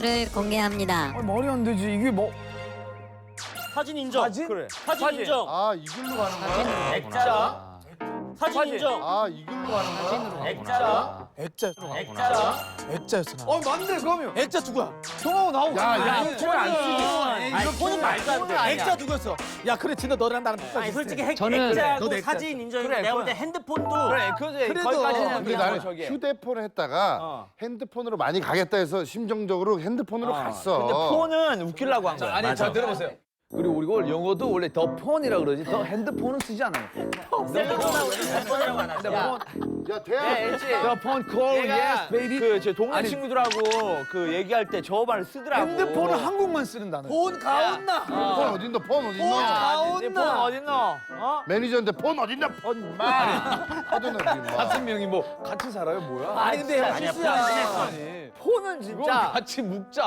를 공개합니다. 아, 말이 안 되지. 이게 뭐 사진 인정. 사진? 그래. 사진, 인정. 아 이걸로 가는 거야? 액자. 사진 인정. 아 이걸로 가는 거야? 액자. 액자. 액자. 액자였어. 나. 어 맞네 그러면 액자 누구야? 형하고 나하고. 야, 야, 아니, 이거 안 쓰지. 아니, 폰은 말도 안 돼. 액자 누구였어? 야 그래 진짜 너랑 나랑 똑같이. 아니 솔직히 핵, 저는- 액자하고 너도 액자 사진 인정인데 그래, 내가 볼. 때 핸드폰도 그래 그래 그래도- 거기까지는 근데 그냥 나는 뭐 저기 휴대폰을 했다가 어. 핸드폰으로 많이 가겠다 해서 심정적으로 핸드폰으로 갔어. 근데 폰은 웃기려고 한 거야 아니 저 들어보세요. 그리고 우리 가 영어도 원래 더 폰이라 그러지 더 핸드폰은 쓰지 않아요 셀러폰하고 핸드폰이라고 안 하죠. 폰야 대학 더폰 콜 예스 베이비 그제 동네 아니, 친구들하고 그 얘기할 때 저 말을 쓰더라고. 핸드폰은 한국만 쓰는 단어 폰 가온나. 폰 어딨노? 폰 어딨노? 폰네 가온나. 폰 어딨노? 어? 매니저한테 폰 어딨나? 폰 마. 지금 막. 같은 명이 뭐 같이 살아요 뭐야 아니 근데 실수야. 폰 폰은 진짜 같이 묵자